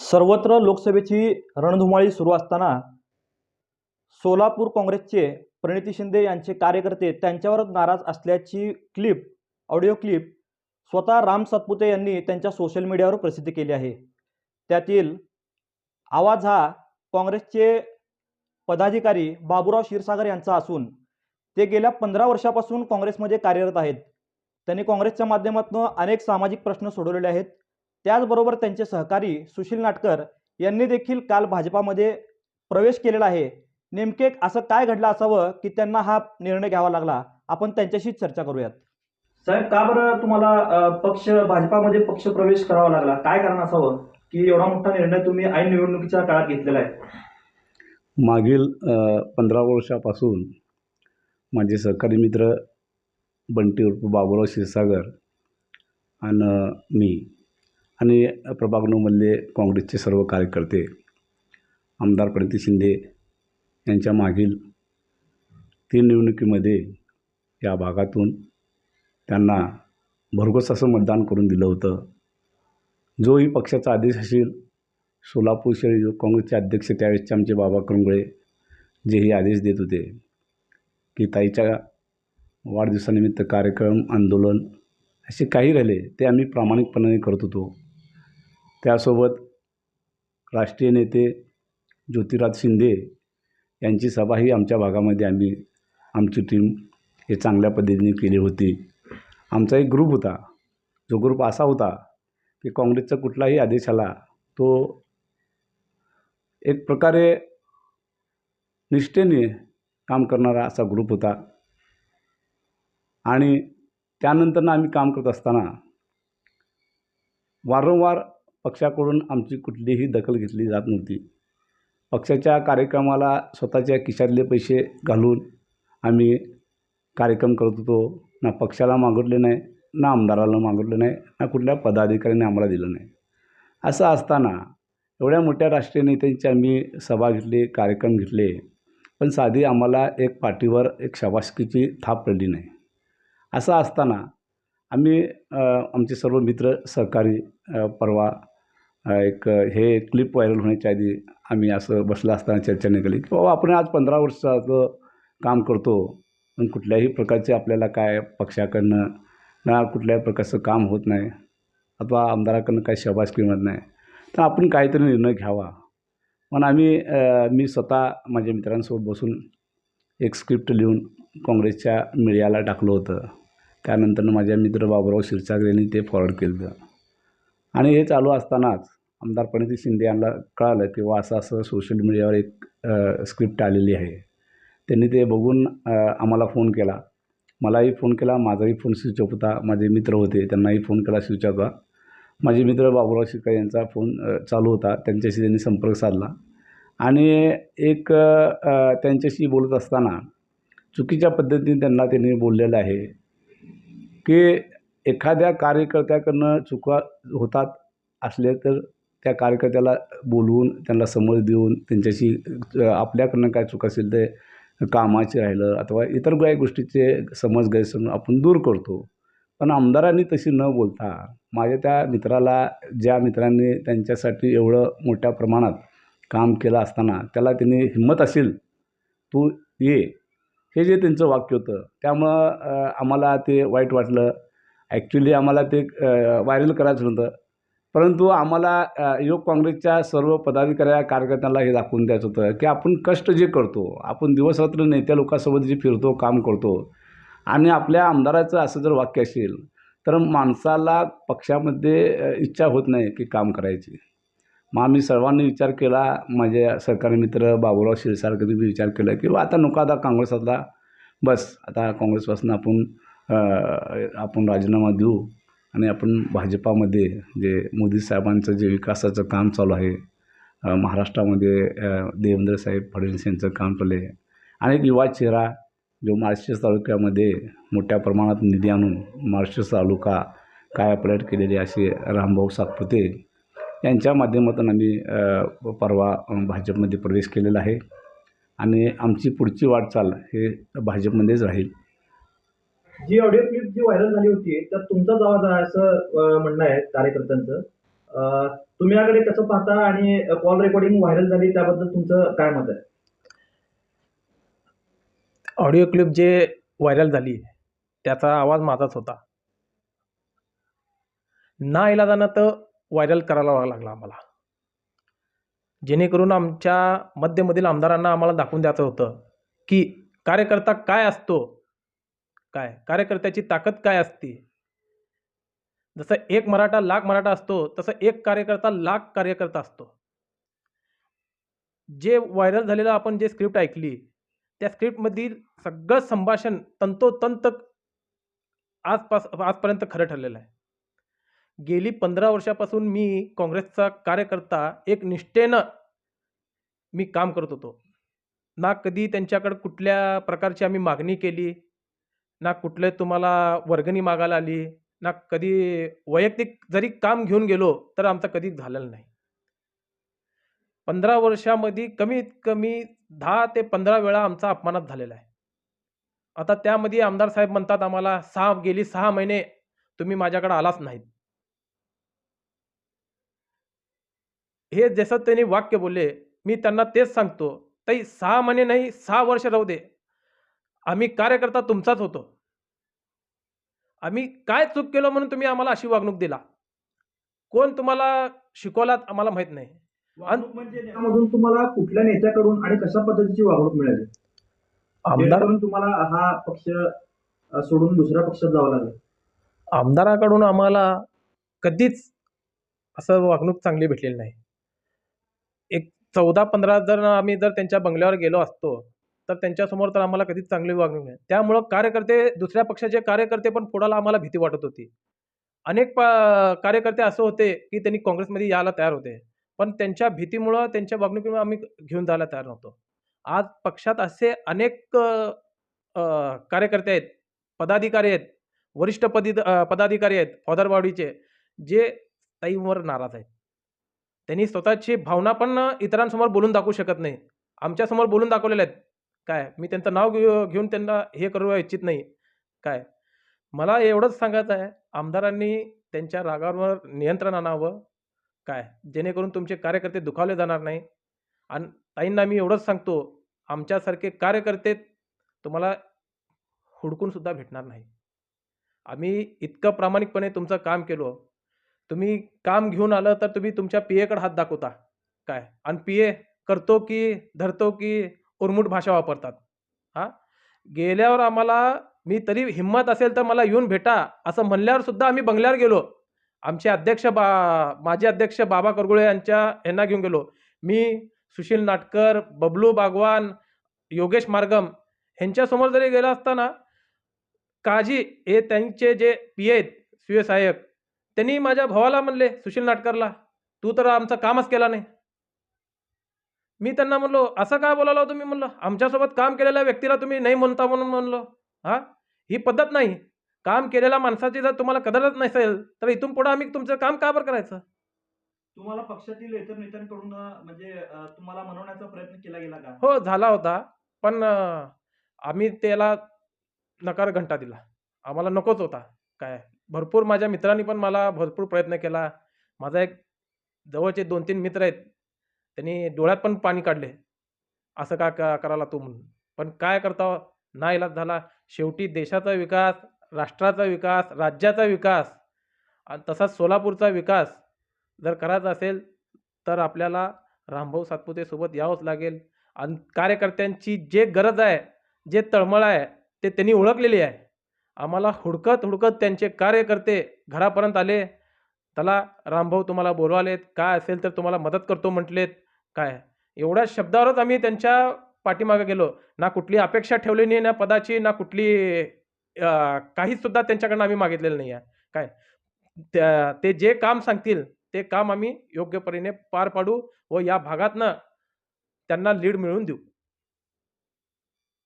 सर्वत्र लोकसभेची रणधुमाळी सुरू असताना सोलापूर काँग्रेसचे प्रणिती शिंदे यांचे कार्यकर्ते त्यांच्यावर नाराज असल्याची क्लिप ऑडिओ क्लिप स्वतः राम सातपुते यांनी त्यांच्या सोशल मीडियावर प्रसिद्ध केली आहे. त्यातील आवाज हा काँग्रेसचे पदाधिकारी बाबूराव क्षीरसागर यांचा असून ते गेल्या पंधरा वर्षापासून काँग्रेसमध्ये कार्यरत आहेत. त्यांनी काँग्रेसच्या माध्यमातून अनेक सामाजिक प्रश्न सोडवलेले आहेत. त्याचबरोबर त्यांचे सहकारी सुशील नाटकर यांनी देखील काल भाजपामध्ये प्रवेश केलेला आहे. नेमके असं काय घडलं असावं की त्यांना हा निर्णय घ्यावा लागला? आपण त्यांच्याशीच चर्चा करूयात. साहेब का बरं तुम्हाला पक्ष भाजपामध्ये पक्ष प्रवेश करावा लागला? काय कारण असावं की एवढा मोठा निर्णय तुम्ही ऐन निवडणुकीच्या काळात घेतलेला आहे? मागील पंधरा वर्षापासून माझे सहकारी मित्र बंटी उर्फ बाबूराव क्षीरसागर आणि मी आणि प्रभाग नऊमधले काँग्रेसचे सर्व कार्यकर्ते आमदार प्रणिती शिंदे यांच्या मागील तीन निवडणुकीमध्ये या भागातून त्यांना भरघोस असं मतदान करून दिलं होतं. जोही पक्षाचा आदेश असेल सोलापूर शहर काँग्रेसचे अध्यक्ष त्यावेळेसचे आमचे बाबा करंगळे हे आदेश देत होते की ताईच्या वाढदिवसानिमित्त कार्यक्रम आंदोलन असे काही राहिले ते आम्ही प्रामाणिकपणाने करत होतो. त्यासोबत राष्ट्रीय नेते ज्योतिराज शिंदे यांची सभाही आमच्या भागामध्ये आम्ही आमची टीम हे चांगल्या पद्धतीने केली होती. आमचा एक ग्रुप होता. जो ग्रुप असा होता की काँग्रेसचा कुठलाही आदेश आला तो एक प्रकारे निष्ठेने काम करणारा असा ग्रुप होता. आणि त्यानंतरनं आम्ही काम करत असताना वारंवार पक्षाकडून आमची कुठलीही दखल घेतली जात नव्हती. पक्षाच्या कार्यक्रमाला स्वतःच्या खिशातले पैसे घालून आम्ही कार्यक्रम करत होतो. ना पक्षाला मागितले नाही ना आमदाराला मागितलं नाही ना कुठल्या पदाधिकाऱ्याने आम्हाला दिलं नाही. असं असताना एवढ्या मोठ्या राष्ट्रीय नेत्यांची आम्ही सभा घेतली कार्यक्रम घेतले. पण साधी आम्हाला एक पाठीवर एक शाबासकीची थाप पडली नाही. असं असताना आम्ही आमचे सर्व मित्र सहकारी परवा एक हे क्लिप व्हायरल होण्याच्या आधी आम्ही असं बसलं असताना चर्चा निघाली की बाबा आपण आज पंधरा वर्षाचं काम करतो. पण कुठल्याही प्रकारचे आपल्याला काय पक्षाकडनं ना कुठल्याही प्रकारचं काम होत नाही. अथवा आमदाराकडनं काही शाबासकी मिळत नाही. तर आपण काहीतरी निर्णय घ्यावा. पण आम्ही मी स्वतः माझ्या मित्रांसोबत बसून एक स्क्रिप्ट लिहून काँग्रेसच्या मीडियाला टाकलं होतं. त्यानंतर माझ्या मित्र बाबूराव क्षीरसागर यांनी ते फॉरवर्ड केलं. आणि हे चालू असतानाच आमदार प्रणिती शिंदे यांना कळालं की वा असं असं सोशल मीडियावर एक स्क्रिप्ट आलेली आहे. त्यांनी ते बघून आम्हाला फोन केला. मलाही फोन केला माझाही फोन स्विच ऑफ होता. माझे मित्र होते त्यांनाही फोन केला स्विच ऑफ होता माझे मित्र बाबूराव शिका यांचा फोन चालू होता. त्यांच्याशी त्यांनी संपर्क साधला. आणि एक त्यांच्याशी बोलत असताना चुकीच्या पद्धतीने त्यांना त्यांनी बोललेलं आहे की एखाद्या कार्यकर्त्याकडनं चुका होतात असले तर त्या कार्यकर्त्याला बोलवून त्यांना समज देऊन त्यांच्याशी आपल्याकडनं काय चूक असेल ते कामाचे राहिलं अथवा इतर काही गोष्टीचे समज गैरसमज आपण दूर करतो. पण आमदारांनी तशी न बोलता माझ्या त्या मित्राला ज्या मित्रांनी त्यांच्यासाठी एवढं मोठ्या प्रमाणात काम केलं असताना त्याला त्यांनी हिंमत असेल तू ये. हे जे त्यांचं वाक्य होतं त्यामुळं आम्हाला ते वाईट वाटलं. ॲक्च्युली आम्हाला ते व्हायरल करायचं नव्हतं परंतु आम्हाला युवक काँग्रेसच्या सर्व पदाधिकाऱ्या कार्यकर्त्यांना हे दाखवून द्यायचं होतं की आपण कष्ट जे करतो आपण दिवसरात्र नेत्या लोकांसोबत जे फिरतो काम करतो आणि आपल्या आमदाराचं असं जर वाक्य असेल तर माणसाला पक्षामध्ये इच्छा होत नाही की काम करायची. मग आम्ही सर्वांनी विचार केला माझे सरकारी मित्र बाबूराव क्षीरसागरनी बी विचार केला की आता नको आता काँग्रेसातला बस आता काँग्रेसपासून आपण आपण राजीनामा देऊ आणि आपण भाजपामध्ये जे मोदी साहेबांचं जे विकासाचं काम चालू आहे महाराष्ट्रामध्ये देवेंद्र साहेब फडणवीस यांचं काम चालू आहे. आणि एक युवा चेहरा जो माळशिरस तालुक्यामध्ये मोठ्या प्रमाणात निधी आणून माळशिरस तालुका काय कायापलट केलेले असे रामभाऊ सातपुते यांच्या माध्यमातून आम्ही परवा भाजपमध्ये प्रवेश केलेला आहे. आणि आमची पुढची वाटचाल हे भाजपमध्येच राहील. जी ऑडिओ क्लिप जी व्हायरल झाली होती त्यात तुमचाच आवाज आहे असं म्हणणं आहे कार्यकर्त्यांचं. तुम्ही याकडे कसं पाहता आणि कॉल रेकॉर्डिंग व्हायरल झाली त्याबद्दल तुमचं काय मत आहे? ऑडिओ क्लिप जे व्हायरल झाली त्याचा आवाज माझाच होता. ना इलाजानं तर व्हायरल करायला लागला आम्हाला. जेणेकरून आमच्या मध्यमधील आमदारांना आम्हाला दाखवून द्यायचं होतं की कार्यकर्ता काय असतो काय? कार्यकर्त्याची ताकद काय असते? जसं एक मराठा लाख मराठा असतो तसं एक कार्यकर्ता लाख कार्यकर्ता असतो. जे व्हायरल झालेलं आपण जे स्क्रिप्ट ऐकली त्या स्क्रिप्टमधील सगळं संभाषण तंतोतंत आजपास आजपर्यंत खरं ठरलेलं आहे. गेली पंधरा वर्षापासून मी काँग्रेसचा कार्यकर्ता एक निष्ठेनं मी काम करत होतो. ना कधी त्यांच्याकडे कुठल्या प्रकारची आम्ही मागणी केली ना कुठले तुम्हाला वर्गणी मागायला आली ना कधी वैयक्तिक जरी काम घेऊन गेलो तर आमचं कधी झालेलं नाही. पंधरा वर्षामध्ये कमीत कमी दहा ते पंधरा वेळा आमचा अपमानात झालेला आहे. आता त्यामध्ये आमदार साहेब म्हणतात आम्हाला सहा गेली सहा महिने तुम्ही माझ्याकडे आलाच नाहीत. हे जसं त्यांनी वाक्य बोलले मी त्यांना तेच सांगतो ताई सहा महिने नाही सहा वर्ष राहू दे. आम्ही कार्यकर्ता तुमचाच होतो. आम्ही काय चूक केलं म्हणून तुम्ही आम्हाला अशी वागणूक दिला? कोण तुम्हाला शिकवलात आम्हाला माहीत नाही. म्हणजे तुम्हाला कुठल्या नेत्याकडून आणि कशा पद्धतीची वागणूक मिळाली? आमदार तुम्हाला हा पक्ष सोडून दुसऱ्या पक्षात जावं लागलं. आमदाराकडून आम्हाला कधीच असं वागणूक चांगली भेटलेली नाही. एक चौदा पंधरा जर आम्ही जर त्यांच्या बंगल्यावर गेलो असतो तर त्यांच्यासमोर तर आम्हाला कधीच चांगली वागणूक नाही. त्यामुळं कार्यकर्ते दुसऱ्या पक्षाचे कार्यकर्ते पण फोडायला आम्हाला भीती वाटत होती. अनेक प कार्यकर्ते असं होते की त्यांनी काँग्रेसमध्ये यायला तयार होते. पण त्यांच्या भीतीमुळं त्यांच्या वागणुकीमुळे आम्ही घेऊन जायला तयार नव्हतो. आज पक्षात असे अनेक कार्यकर्ते आहेत पदाधिकारी आहेत वरिष्ठ पदी पदाधिकारी आहेत फौदरवाडीचे जे ताईंवर नाराज आहेत. त्यांनी स्वतःची भावना पण इतरांसमोर बोलून दाखवू शकत नाही. आमच्यासमोर बोलून दाखवलेल्या आहेत. काय? मी त्यांचं नाव घेऊ घेऊन त्यांना हे करू इच्छित नाही. काय? मला एवढंच सांगायचं आहे आमदारांनी त्यांच्या रागावर नियंत्रण आणावं. काय? जेणेकरून तुमचे कार्यकर्ते दुखावले जाणार नाही. आणि ताईंना मी एवढंच सांगतो आमच्यासारखे कार्यकर्ते तुम्हाला हुडकूनसुद्धा भेटणार नाही. आम्ही इतकं प्रामाणिकपणे तुमचं काम केलो. तुम्ही काम घेऊन आलं तर तुम्ही तुमच्या पी एकडे हात दाखवता. काय? आणि पी ए करतो की धरतो की उर्मुट भाषा वापरतात. हां? गेल्यावर आम्हाला मी तरी हिंमत असेल तर मला येऊन भेटा असं म्हणल्यावर सुद्धा आम्ही बंगल्यावर गेलो. आमचे अध्यक्ष बा माजी अध्यक्ष बाबा करगुळे यांच्या यांना घेऊन गेलो. मी सुशील नाटकर बबलू बागवान योगेश मार्गम ह्यांच्यासमोर जरी गेला असताना काजी हे त्यांचे जे पी आहेत सुय सहाय्यक त्यांनी माझ्या भावाला म्हणले सुशील नाटकरला तू तर आमचं कामच केला नाही. मी त्यांना म्हणलो असं काय बोलायला तुम्ही? म्हणलं आमच्यासोबत काम केलेल्या व्यक्तीला तुम्ही नाही म्हणता म्हणून म्हणलो. हां? ही पद्धत नाही. काम केलेल्या माणसाची जर तुम्हाला कदरच नसेल तर इथून पुढं आम्ही तुमचं काम का बरं करायचं? तुम्हाला पक्षातील इतर नेत्यांकडून म्हणजे तुम्हाला मनवण्याचा प्रयत्न केला गेला का? हो झाला होता. पण आम्ही त्याला नकार घंटा दिला. आम्हाला नकोच होता. काय? भरपूर माझ्या मित्रांनी पण मला भरपूर प्रयत्न केला. माझा एक जवळचे दोन तीन मित्र आहेत त्यांनी डोळ्यात पण पाणी काढले. असं का का करायला तो म्हणून? पण काय करता ना इलाज झाला. शेवटी देशाचा विकास राष्ट्राचा विकास राज्याचा विकास आणि तसाच सोलापूरचा विकास जर करायचा असेल तर आपल्याला रामभाऊ सातपुतेसोबत यावंच लागेल. आणि कार्यकर्त्यांची जे गरज आहे जे तळमळ आहे ते त्यांनी ओळखलेली आहे. आम्हाला हुडकत हुडकत त्यांचे कार्यकर्ते घरापर्यंत आले. चला रामभाऊ तुम्हाला बोलवालेत काय असेल तर तुम्हाला मदत करतो म्हटलेत. काय? एवढ्या शब्दावरच आम्ही त्यांच्या पाठीमागे गेलो. ना कुठली अपेक्षा ठेवली नाही ना पदाची ना कुठली काहीच सुद्धा त्यांच्याकडनं आम्ही मागितलेलं नाही आहे काय? त्या ते जे काम सांगतील ते काम आम्ही योग्य परीने पार पाडू व या भागातनं त्यांना लीड मिळवून देऊ.